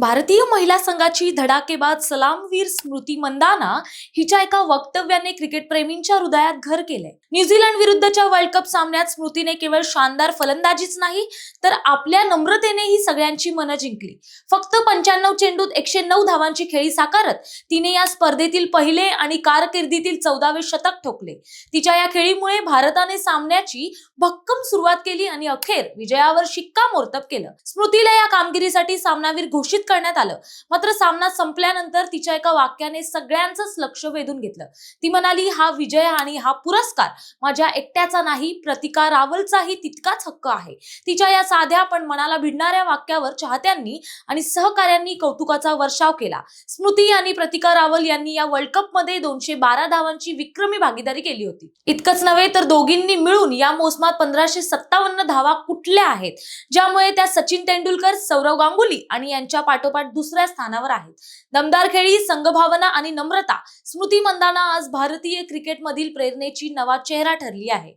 भारतीय महिला संघाची धडाकेबाद सलामवीर स्मृती मंदाना हिच्या एका वक्तव्याने क्रिकेटप्रेमींच्या हृदयात घर केलंय. न्यूझीलंड विरुद्धच्या वर्ल्ड कप सामन्यात स्मृतीने केवळ शानदार फलंदाजीच नाही तर आपल्या नम्रतेने ही सगळ्यांची मनं जिंकली. फक्त पंच्याण्णव चेंडूत एकशे नऊ धावांची खेळी साकारत तिने या स्पर्धेतील पहिले आणि कारकिर्दीतील चौदावे शतक ठोकले. तिच्या या खेळीमुळे भारताने सामन्याची भक्कम सुरुवात केली आणि अखेर विजयावर शिक्कामोर्तब केलं. स्मृतीला या कामगिरीसाठी सामनावीर घोषित करण्यात आलं. मात्र सामना संपल्यानंतर तिच्या एका वाक्याने सगळ्यांचंच लक्ष वेधून घेतलं. ती म्हणाली हा विजय आणि हा पुरस्कार माझ्या एकट्याचा नाही प्रतिका रावलचाही तितकाच हक्क आहे. तिच्या या साध्या पण मनाला भिडणाऱ्या वाक्यावर चाहत्यांनी आणि सहकाऱ्यांनी कौतुकाचा वर्षाव केला. स्मृती आणि प्रतिका रावल यांनी या वर्ल्ड कपमध्ये दोनशे बारा धावांची विक्रमी भागीदारी केली होती. इतकंच नव्हे तर दोघींनी मिळून या मोसमात पंधराशे सत्तावन्न धावा कुठल्या आहेत? ज्यामुळे त्या सचिन तेंडुलकर सौरव गांगुली आणि यांच्या पाठोपाठ दुसऱ्या स्थानावर आहेत. दमदार खेळी संघभावना आणि नम्रता स्मृती मंदाना आज भारतीय क्रिकेटमधील प्रेरणेची नवा चेहरा ठरली आहे.